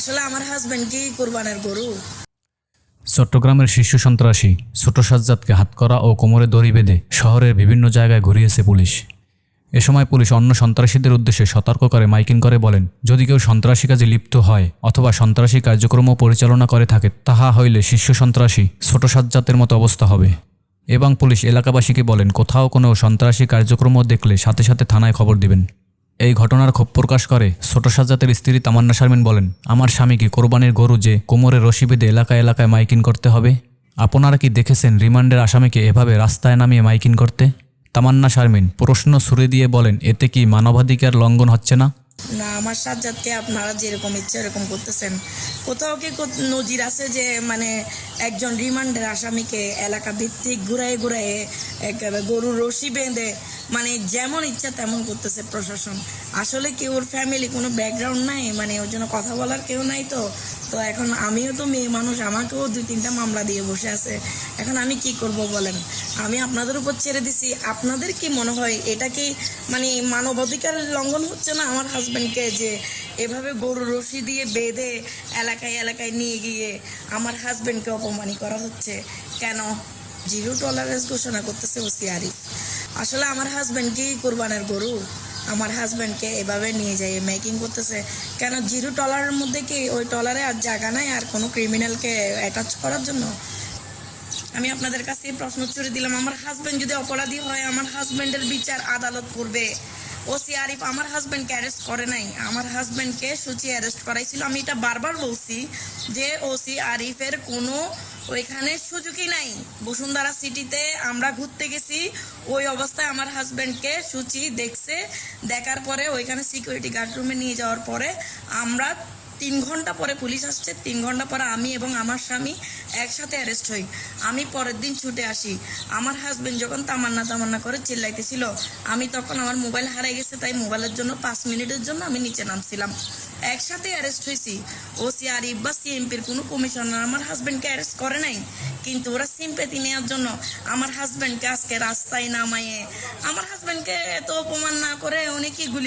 আসলে আমার হাজবেন্ড কি কোরবানের গরু? চট্টগ্রামের শীর্ষ সন্ত্রাসী ছোট সাজ্জাদকে হাতকড়া ও কোমরে দড়ি বেঁধে শহরের বিভিন্ন জায়গায় ঘুরিয়েছে পুলিশ। এ সময় পুলিশ অন্য সন্ত্রাসীদের উদ্দেশ্যে সতর্ক করে মাইকিং করে বলেন, যদি কেউ সন্ত্রাসী কাজে লিপ্ত হয় অথবা সন্ত্রাসী কার্যক্রম পরিচালনা করে থাকে, তাহা হইলে শীর্ষ সন্ত্রাসী ছোট সাজ্জাতের মতো অবস্থা হবে। এবং পুলিশ এলাকাবাসীকে বলেন, কোথাও কোনো সন্ত্রাসী কার্যক্রম দেখলে সাথে সাথে থানায় খবর দিবেন। এই ঘটনার ক্ষোভ প্রকাশ করে। ছোট সাজ্জাতের স্ত্রী তামান্না শারমিন বলেন, আমার স্বামীকে কোরবানির গরু যে কোমরে রশি বেঁধে এলাকায় এলাকায় মাইকিং করতে হবে। আপনারা কি দেখেছেন রিমান্ডের আসামিকে এভাবে রাস্তায় নামিয়ে মাইকিং করতে? তামান্না শারমিন প্রশ্ন ছুড়ে দিয়ে বলেন, এতে কি মানবাধিকার লঙ্ঘন হচ্ছে না? না, আমার সাজ্জাদকে আপনারা যেরকম ইচ্ছে এরকম করতেছেন। কোথাও কি নজির আছে যে মানে একজন রিমান্ডের আসামিকে এলাকা ভিত্তিক ঘুরাই ঘুরাই একেবারে গরুর রশি বেঁধে মানে যেমন ইচ্ছা তেমন করতেছে প্রশাসন। আসলে কি ওর ফ্যামিলি কোনো ব্যাকগ্রাউন্ড নাই? মানে ওর জন্য কথা বলার কেউ নাই তো। তো এখন আমিও তো মেয়ে মানুষ, আমাকেও দুই তিনটা মামলা দিয়ে বসে আছে। এখন আমি কি করব বলেন? আমি আপনাদের উপর ছেড়ে দিছি। আপনাদের কি মনে হয় এটা কি মানে মানবাধিকার লঙ্ঘন হচ্ছে না আমার হাজব্যান্ডকে যে এভাবে গরু রশি দিয়ে বেঁধে এলাকায় এলাকায় নিয়ে গিয়ে আমার হাজব্যান্ডকে অপমানি করা হচ্ছে। কেন? জিরো টলারেন্স ঘোষণা করতেছে ওসি আরিফ। আসলে আমার হাজব্যান্ড কি কোরবানের গরু? আমার হাজব্যান্ডকে এভাবে নিয়ে যায় মেকিং করতেছে। কেন? জিরো টলারের মধ্যে কি ওই টলারে আর জায়গা নাই আর কোনো ক্রিমিনালকে অ্যাটাচ করার জন্য? আমি আপনাদের কাছে প্রশ্ন ছুড়ে দিলাম। আমার হাজবেন্ড যদি অপরাধী হয়, আমার হাজবেন্ডের বিচার আদালত করবে। ওসি আরিফ, আমার হাজব্যান্ডকে অ্যারেস্ট করে নাই। আমার হাজব্যান্ডকে সুচি অ্যারেস্ট করাইছিল। আমি এটা বারবার বলছি যে, ওসি আরিফের কোনো ওইখানে সুযোগই নাই। বসুন্ধরা সিটিতে আমরা ঘুরতে গেছি। ওই অবস্থায় আমার হাজব্যান্ডকে সুচি দেখছে। দেখার পরে ওইখানে সিকিউরিটি গার্ড রুমে নিয়ে যাওয়ার পরে আমরা তিন ঘণ্টা পরে পুলিশ আসছে, তিন ঘণ্টা পরে আমি এবং আমার স্বামী একসাথে অ্যারেস্ট হই। আমি পরের দিন ছুটে আসি। আমার হাজব্যান্ড যখন তামান্না তামান্না করে চিল্লাইতেছিল, আমি তখন আমার মোবাইল হারাই গেছে, তাই মোবাইলের জন্য পাঁচ মিনিটের জন্য আমি নিচে নামছিলাম। একসাথে অ্যারেস্ট হয়েছি ও সি আরিফ বা সিএমপির কোনো কমিশনার আমার হাজব্যান্ডকে অ্যারেস্ট করে নাই। কিন্তু ওরা সিম্পেতি নেওয়ার জন্য আমার হাজব্যান্ডকে আজকে রাস্তায় নামাইয়ে আমার হাজব্যান্ডকে এত অপমান না করে উনি কি গুলি